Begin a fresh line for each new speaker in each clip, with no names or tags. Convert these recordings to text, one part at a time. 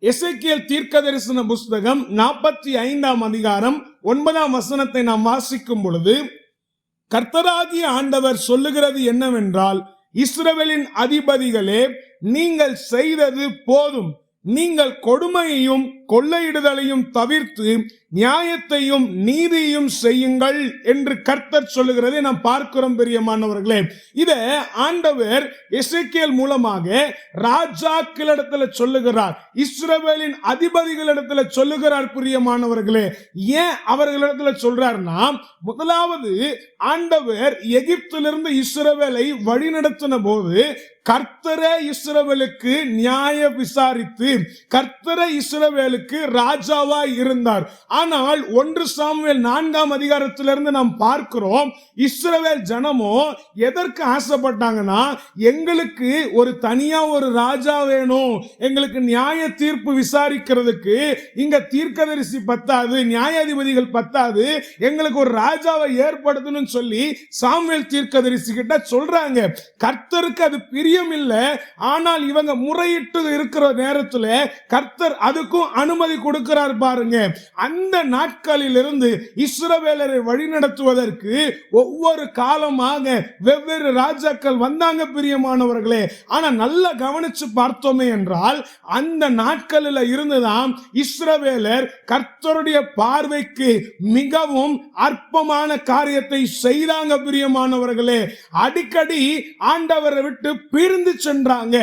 எசைக்கியல் தீர்க்க தரிசன புஸ்தகம் நாற்பத்தி ஐந்தாம் அதிகாரம் ஒன்பதாம் வசனத்தை நாம் வாசிக்கும் பொழுது கர்த்தராகிய ஆண்டவர் சொல்லுகிறது என்னவென்றால் இஸ்ரவேலின் அதிபதிகளே நீங்கள் செய்தது போதும். நீங்கள் கொடுமையையும் கொள்ளையிடுதலையும் தவிர்த்து நியாயத்தையும் நீதியையும் செய்யுங்கள் என்று கர்த்தர் சொல்லுகிறதை நாம் பார்க்கிறோம் பெரியமானவர்களே இத ஆண்டவர் இசைக்கியல் மூலமாக ராஜாக்களிடத்துல சொல்லுகிறார். இஸ்ரவேலின் அதிபதிகளிடத்துல சொல்லுகிறார் பிரியமானவர்களே ஏன் அவர்களிடத்துல சொல்றாருன்னா முதலாவது ஆண்டவர் எகிப்திலிருந்து இஸ்ரவேலை வழிநடத்தின போது கர்த்தர இஸ்ரவேலுக்கு நியாய விசாரித்து கர்த்தர இஸ்ரவேலுக்கு இஸ்ரேலுக்கு ராஜாவாய் இருந்தார். ஆனால் ஒன்று சாமுவேல் நான்காம் அதிகாரத்திலிருந்து நாம் பார்க்கிறோம் இஸ்ரவேல் ஜனமோ எதற்கு ஆசைப்பட்டாங்கன்னா எங்களுக்கு ஒரு தனியா ஒரு ராஜா வேணும் எங்களுக்கு நியாய தீர்ப்பு விசாரிக்கிறதுக்கு இங்க தீர்க்கதரிசி பத்தாது நியாயாதிபதிகள் பத்தாது எங்களுக்கு ஒரு ராஜாவை ஏற்படுத்தணும்னு சொல்லி சாமுவேல் தீர்க்கதரிசி கிட்ட சொல்றாங்க. கர்த்தருக்கு அது பிரியம் இல்லை ஆனால் இவங்க முறையிட்டு இருக்கிற நேரத்தில் கர்த்தர் அதுக்கும் அனுமதி கொடுக்கிறார் பாருங்க. அந்த நாட்களில் இருந்து இஸ்ரவேலரை வழிநடத்துவதற்கு ஒவ்வொரு காலமாக வெவ்வேறு ராஜாக்கள் வந்தாங்க பிரியமானவர்களே. ஆனா நல்லா கவனிச்சு பார்த்தோமே என்றால் அந்த நாட்களில் இருந்துதான் இஸ்ரவேலர் கர்த்தருடைய பார்வைக்கு மிகவும் அற்பமான காரியத்தை செய்தாங்க பிரியமானவர்களே. அடிக்கடி ஆண்டவரை விட்டு பிரிந்து சென்றாங்க.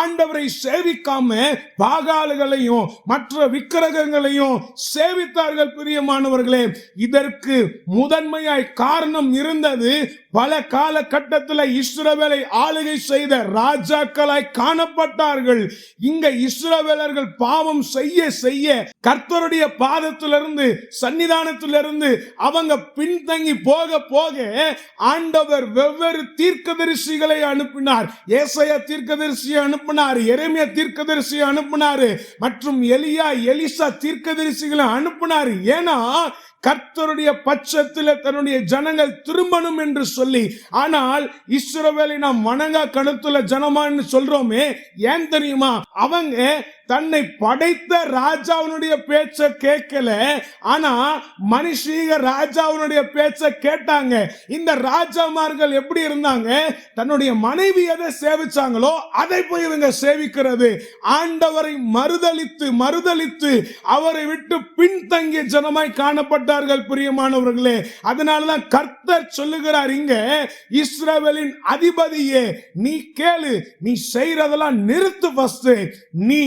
ஆண்டவரை சேவிக்காம பாகாலுகளையும் மற்ற விக்கிரகங்களையும் சேவித்தார்கள் பிரியமானவர்களே. இதற்கு முதன்மையாய் காரணம் இருந்தது பல காலகட்டத்தில் இஸ்ரவேலை ஆளுகை செய்த ராஜாக்களாய் காணப்பட்டார்கள். இங்க இஸ்ரவேலர்கள் பாவம் செய்ய செய்ய கர்த்தருடைய பாதத்திலிருந்து சன்னிதானத்திலிருந்து அவங்க பின்தங்கி போக போக ஆண்டவர் வெவ்வேறு தீர்க்கதரிசிகளை அனுப்பினார். ஏசையா தீர்க்கதரிசியை அனுப்பினார் எரேமியா தீர்க்கதரிசியை அனுப்பினார் மற்றும் எலியா எலிசா தீர்க்கதரிசிகளை அனுப்பினார். ஏன்னா கர்த்தருடைய பட்சத்தில் தன்னுடைய ஜனங்கள் திரும்பணும் என்று சொல்லி ஆனால் இஸ்ரோவேலை நாம் வணங்க கழுத்துல ஜனமான்னு சொல்றோமே ஏன் தெரியுமா? அவங்க தன்னை படைத்த ராஜாவினுடைய பேச்ச கேட்கல ஆனா மனுஷீக ராஜாவினுடைய பேச்ச கேட்டாங்க. இந்த ராஜாமார்கள் எப்படி இருந்தாங்க? தன்னுடைய மனைவி எதை சேவிச்சாங்களோ அதை போய் இவங்க சேவிக்கிறது. ஆண்டவரை மறுதளித்து மறுதளித்து அவரை விட்டு பின்தங்கிய ஜனமாய் காணப்பட்ட காணப்பட்டார்கள் பிரியமானவர்களே. அதனால தான் கர்த்தர் சொல்லுகிறார் இங்க இஸ்ரவேலின் அதிபதியே நீ கேளு நீ செய்யறதெல்லாம் நிறுத்து ஃபர்ஸ்ட் நீ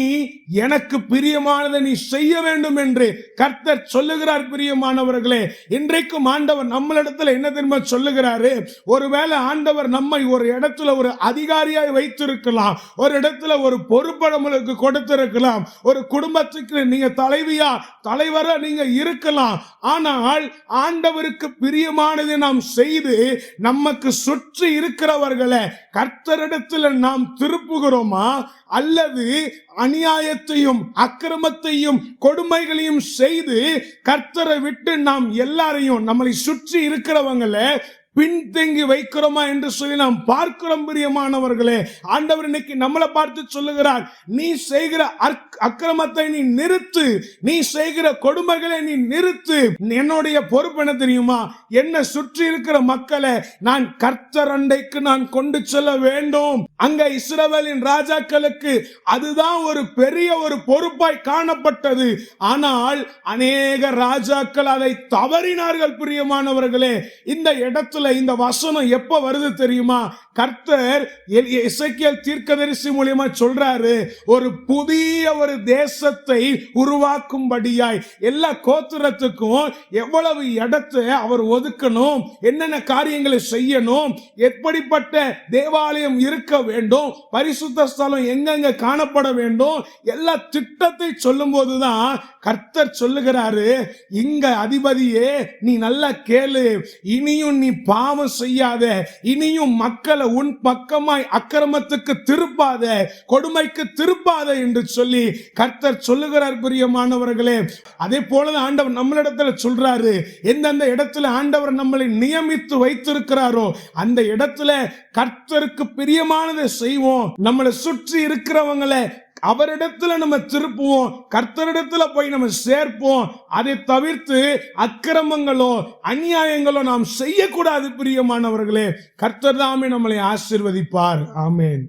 எனக்கு பிரியமானதை நீ செய்ய வேண்டும் என்று கர்த்தர் சொல்லுகிறார் பிரியமானவர்களே. இன்றைக்கும் ஆண்டவர் நம்மளிடத்துல என்ன தெரியுமா சொல்லுகிறாரு? ஒருவேளை ஆண்டவர் நம்மை ஒரு இடத்துல ஒரு அதிகாரியாய் வைத்திருக்கலாம் ஒரு இடத்துல ஒரு பொறுப்பை நம்மளுக்கு கொடுத்திருக்கலாம் ஒரு குடும்பத்துக்கு நீங்க தலைவியா தலைவரா நீங்க இருக்கலாம் ஆனால் ஆண்டவருக்கு பிரியமானதை நாம் செய்து நமக்கு சுற்றி இருக்கிறவர்களை கர்த்தரிடத்தில் நாம் திருப்புகிறோமா? அல்லது அநியாயத்தையும் அக்கிரமத்தையும் கொடுமைகளையும் செய்து கர்த்தரை விட்டு நாம் எல்லாரையும் நம்மளை சுற்றி இருக்கிறவங்களை பின்தங்கி வைக்கிறோமா என்று சொல்லி நாம் பார்க்கிறோம் பிரியமானவர்களே. ஆண்டவர் இன்னைக்கு நம்மளை பார்த்து சொல்லுகிறார் நீ செய்கிற அக்- அக்கிரமத்தை நீ நிறுத்து. நீ செய்கிற கொடுமைகளை நீ நிறுத்து. என்னுடைய பொறுப்பு என்ன தெரியுமா? என்ன சுற்றி இருக்கிற மக்களை நான் கர்த்தர் அண்டைக்கு நான் கொண்டு செல்ல வேண்டும். அங்க இஸ்ரவேலின் ராஜாக்களுக்கு அதுதான் ஒரு பெரிய ஒரு பொறுப்பாய் காணப்பட்டது. ஆனால் அநேக ராஜாக்கள் அதை தவறினார்கள் பிரியமானவர்களே. இந்த இடத்துல இந்த வசனம் எப்ப வருது தெரியுமா? கர்த்தர் இசைக்கியல் தீர்க்கதரிசி மூலியமா சொல்றாரு ஒரு புதிய ஒரு தேசத்தை உருவாக்கும்படியாய். எல்லா கோத்திரத்துக்கும் எவ்வளவு இடத்தை அவர் ஒதுக்கணும் என்னென்ன காரியங்களை செய்யணும் எப்படிப்பட்ட தேவாலயம் இருக்க வேண்டும் பரிசுத்த ஸ்தலம் எங்கெங்க காணப்பட வேண்டும் எல்லா திட்டத்தை சொல்லும் போதுதான் கர்த்தர் சொல்லுகிறாரு இங்க அதிபதியே நீ நல்லா கேளு இனியும் நீ பாவம் செய்யாத இனியும் மக்களை உன் பக்கமாய் அக்கிரமத்துக்கு திருப்பாத கொடுமைக்கு திருப்பாத என்று சொல்லி கர்த்தர் சொல்லுகிறார் பிரியமானவர்களே அதே போலதான் ஆண்டவர் நம்மளிடத்துல சொல்றாரு எந்தெந்த இடத்துல ஆண்டவர் நம்மளை நியமித்து வைத்திருக்கிறாரோ அந்த இடத்துல கர்த்தருக்கு பிரியமானதை செய்வோம். நம்மளை சுற்றி இருக்கிறவங்களை அவரிடத்துல நம்ம திருப்புவோம் கர்த்தரிடத்துல போய் நம்ம சேர்ப்போம். அதை தவிர்த்து அக்கிரமங்களோ அநியாயங்களோ நாம் செய்யக்கூடாது பிரியமானவர்களே. கர்த்தர் தாமே நம்மளை ஆசிர்வதிப்பார். ஆமேன்.